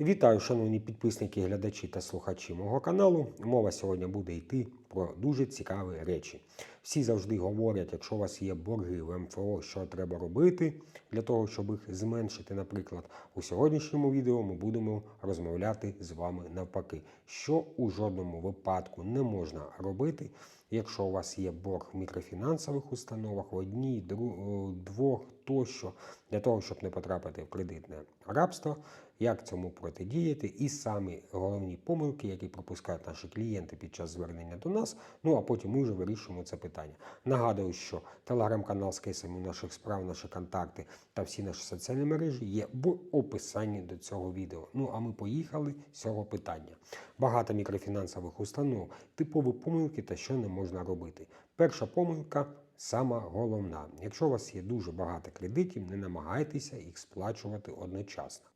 Вітаю, шановні підписники, глядачі та слухачі мого каналу. Мова сьогодні буде йти про дуже цікаві речі. Всі завжди говорять, якщо у вас є борги в МФО, що треба робити для того, щоб їх зменшити. Наприклад, у сьогоднішньому відео ми будемо розмовляти з вами навпаки, що у жодному випадку не можна робити, якщо у вас є борг в мікрофінансових установах в одній, е, двох тощо, для того, щоб не потрапити в кредитне рабство, як цьому протидіяти, і самі головні помилки, які пропускають наші клієнти під час звернення до нас. Ну а потім ми вже вирішуємо це питання. Нагадую, що телеграм-канал з кейсами наших справ, наші контакти та всі наші соціальні мережі є в описанні до цього відео. Ну а ми поїхали з цього питання. Багато мікрофінансових установ, типові помилки та що не можна робити. Перша помилка. Сама головна, якщо у вас є дуже багато кредитів, не намагайтеся їх сплачувати одночасно.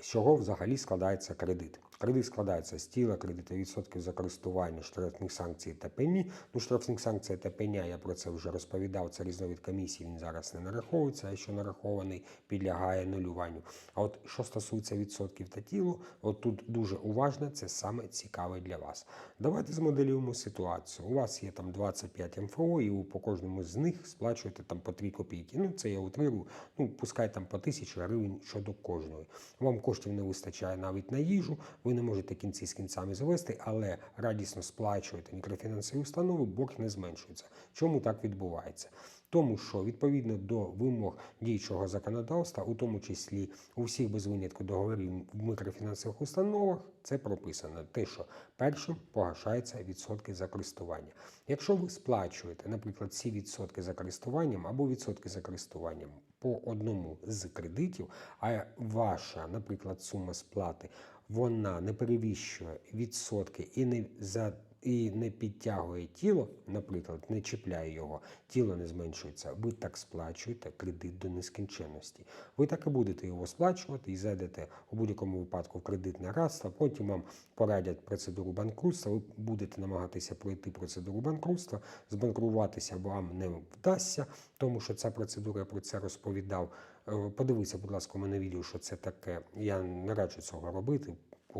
З чого взагалі складається кредит? Кредит складається з тіла кредиту, відсотків за користування, штрафних санкцій та пені. Ну, штрафних санкцій та пеня, я про це вже розповідав. Це різновид комісії, він зараз не нараховується, а що нарахований, підлягає нулюванню. А от що стосується відсотків та тілу, от тут дуже уважно, це саме цікаве для вас. Давайте змоделюємо ситуацію. У вас є там 25 МФО, і ви по кожному з них сплачуєте там по 3 копійки. Ну, це я утрирую, ну, пускай там по тисячі гривень щодо кожної. Вам коштів не вистачає навіть на їжу, ви не можете кінці з кінцями завести, але радісно сплачуєте мікрофінансові установи, борг не зменшується. Чому так відбувається? Тому що відповідно до вимог діючого законодавства, у тому числі у всіх без винятку договорів в мікрофінансових установах, це прописано. Те, що першим погашаються відсотки за користування. Якщо ви сплачуєте, наприклад, ці відсотки за користуванням або відсотки за користуванням по одному з кредитів, а ваша, наприклад, сума сплати вона не перевищує відсотки і не за і не підтягує тіло, наприклад, не чіпляє його, тіло не зменшується. Ви так сплачуєте кредит до нескінченності. Ви так і будете його сплачувати і зайдете у будь-якому випадку в кредитне рабство. Потім вам порадять процедуру банкрутства. Ви будете намагатися пройти процедуру банкрутства, збанкруватися вам не вдасться, тому що ця процедура я про це розповідав. Е, Подивіться, будь ласка, у мене відео, що це таке. Я не раджу цього робити.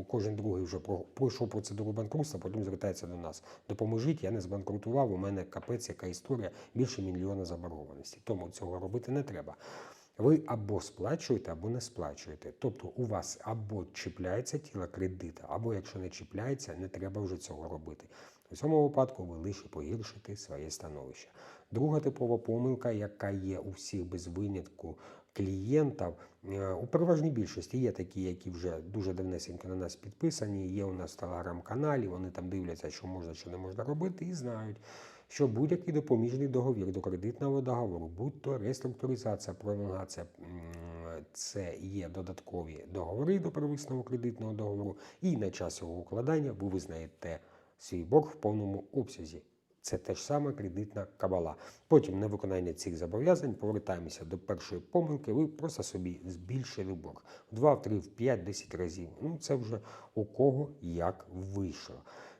Кожен другий вже пройшов процедуру банкрутства, потім звертається до нас. Допоможіть, я не збанкрутував, у мене капець, яка історія, більше мільйона заборгованості. Тому цього робити не треба. Ви або сплачуєте, або не сплачуєте. Тобто у вас або чіпляється тіло кредита, або якщо не чіпляється, не треба вже цього робити. У цьому випадку ви лише погіршите своє становище. Друга типова помилка, яка є у всіх без винятку клієнтів, е, у переважній більшості є такі, які вже дуже давнесенько на нас підписані, є у нас в телеграм-каналі, вони там дивляться, що можна, що не можна робити, і знають, що будь-який допоміжний договір до кредитного договору, будь-то реструктуризація, пролонгація, це є додаткові договори до первісного кредитного договору, і на час його укладання ви визнаєте свій борг в повному обсязі. Це те ж саме кредитна кабала. Потім на виконання цих зобов'язань повертаємося до першої помилки. Ви просто собі збільшили борг в 2, в 3, в 5, 10 разів. Ну це вже у кого як вийшло.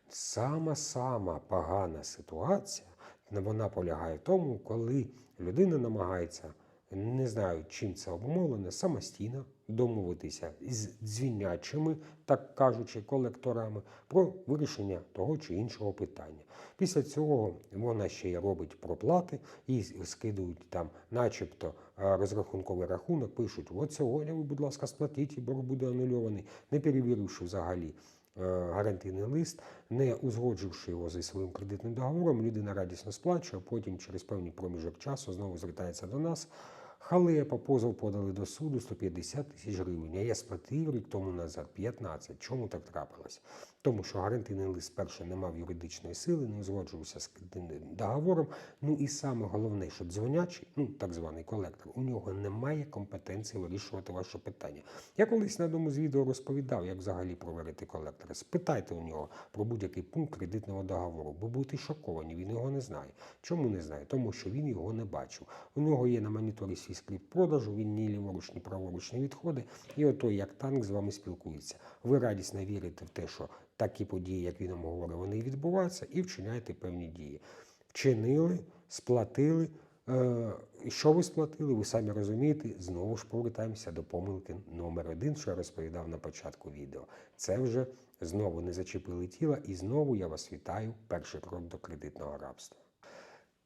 Сама-сама погана ситуація вона полягає в тому, коли людина намагається, не знаю, чим це обумовлено, самостійно домовитися з дзвінячими, так кажучи, колекторами про вирішення того чи іншого питання. Після цього вона ще й робить проплати і скидують там, начебто, е, розрахунковий рахунок, пишуть: от сьогодні ви, будь ласка, сплатіть, і борг буде анульований, не перевіривши взагалі. е, Гарантійний лист, не узгодживши його зі своїм кредитним договором, людина радісно сплачує, потім через певний проміжок часу знову звертається до нас. Халепа, позов подали до суду 150 тисяч гривень. А я сплатив рік тому назад 15. Чому так трапилось? Тому що гарантійний лист перше не мав юридичної сили, не узгоджувався з кредитним договором. Ну і саме головне, що дзвонячий, ну так званий колектор, у нього немає компетенції вирішувати ваше питання. Я колись на одному з відео розповідав, як взагалі провірити колектора. Спитайте у нього про будь-який пункт кредитного договору, бо будете шоковані, він його не знає. Чому не знає? Тому що він його не бачив. У нього є на моніторі свій скрипт продажу, він ні ліворуч, ні праворуч не відходить, і ото як танк з вами спілкується. Ви радісно вірите в те, що такі події, як він вам говорить, вони відбуваються, і вчиняєте певні дії. Вчинили, сплатили, Е, Що ви сплатили, ви самі розумієте, знову ж повертаємося до помилки номер один, що я розповідав на початку відео. Це вже знову не зачепили тіла, і знову я вас вітаю. Перший крок до кредитного рабства.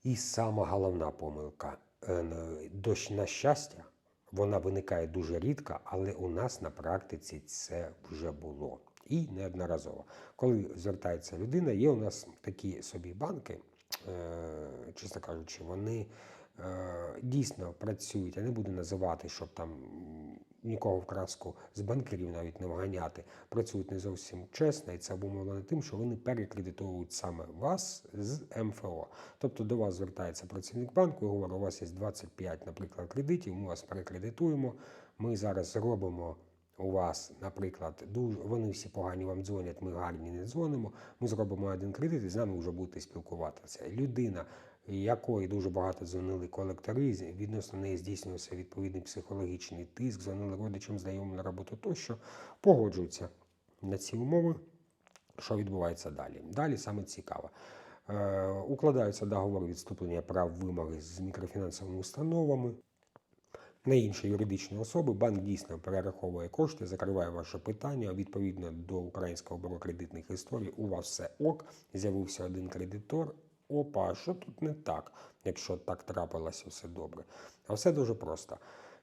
І сама головна помилка, е, дощ на щастя, вона виникає дуже рідко, але у нас на практиці це вже було. І неодноразово. Коли звертається людина, є у нас такі собі банки, чесно кажучи, вони е, дійсно працюють. Я не буду називати, щоб там нікого в краску з банкірів навіть не вганяти. Працюють не зовсім чесно, і це обумовлено тим, що вони перекредитують саме вас з МФО. Тобто до вас звертається працівник банку і говорить, у вас є 25, наприклад, кредитів, ми вас перекредитуємо. Ми зараз зробимо у вас, наприклад, дуже вони всі погані вам дзвонять, ми гарні не дзвонимо. Ми зробимо один кредит і з нами вже будете спілкуватися. Людина, якої дуже багато дзвонили колектори, відносно неї здійснювався відповідний психологічний тиск, дзвонили родичам, знайомим на роботу тощо, погоджуються на ці умови. Що відбувається далі? Далі саме цікаво. Е, укладаються договори відступлення прав вимоги з мікрофінансовими установами. На інші юридичні особи банк дійсно перераховує кошти, закриває ваше питання. Відповідно до Українського бюро кредитних історій, у вас все ок. З'явився один кредитор. Опа, а що тут не так, якщо так трапилося все добре? А все дуже просто.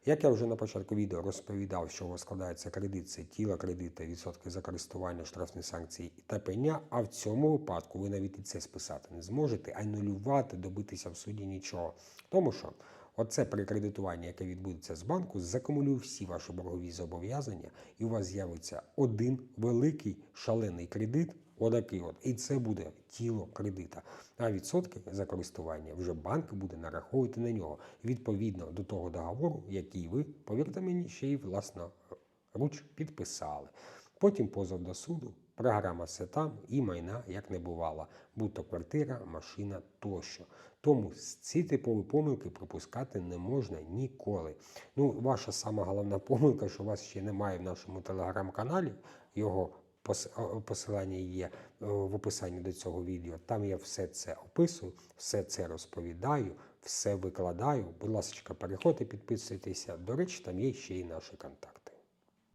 Як я вже на початку відео розповідав, що у вас складається кредит, це тіло кредита, відсотки за користування, штрафні санкції та пеня. А в цьому випадку ви навіть і це списати не зможете, анулювати, добитися в суді нічого. Тому що оце перекредитування, яке відбудеться з банку, закумулює всі ваші боргові зобов'язання, і у вас з'явиться один великий шалений кредит. Отакий от. І це буде тіло кредита. А відсотки за користування вже банк буде нараховувати на нього відповідно до того договору, який ви, повірте мені, ще й власно руч підписали. Потім позов до суду, програма все там і майна як не бувало, будь то квартира, машина тощо. Тому ці типові помилки пропускати не можна ніколи. Ну, ваша сама головна помилка, що вас ще немає в нашому телеграм-каналі. Його посилання є е, в описанні до цього відео. Там я все це описую, все це розповідаю, все викладаю. Будь ласка, переходьте, підписуйтеся. До речі, там є ще й наші контакти.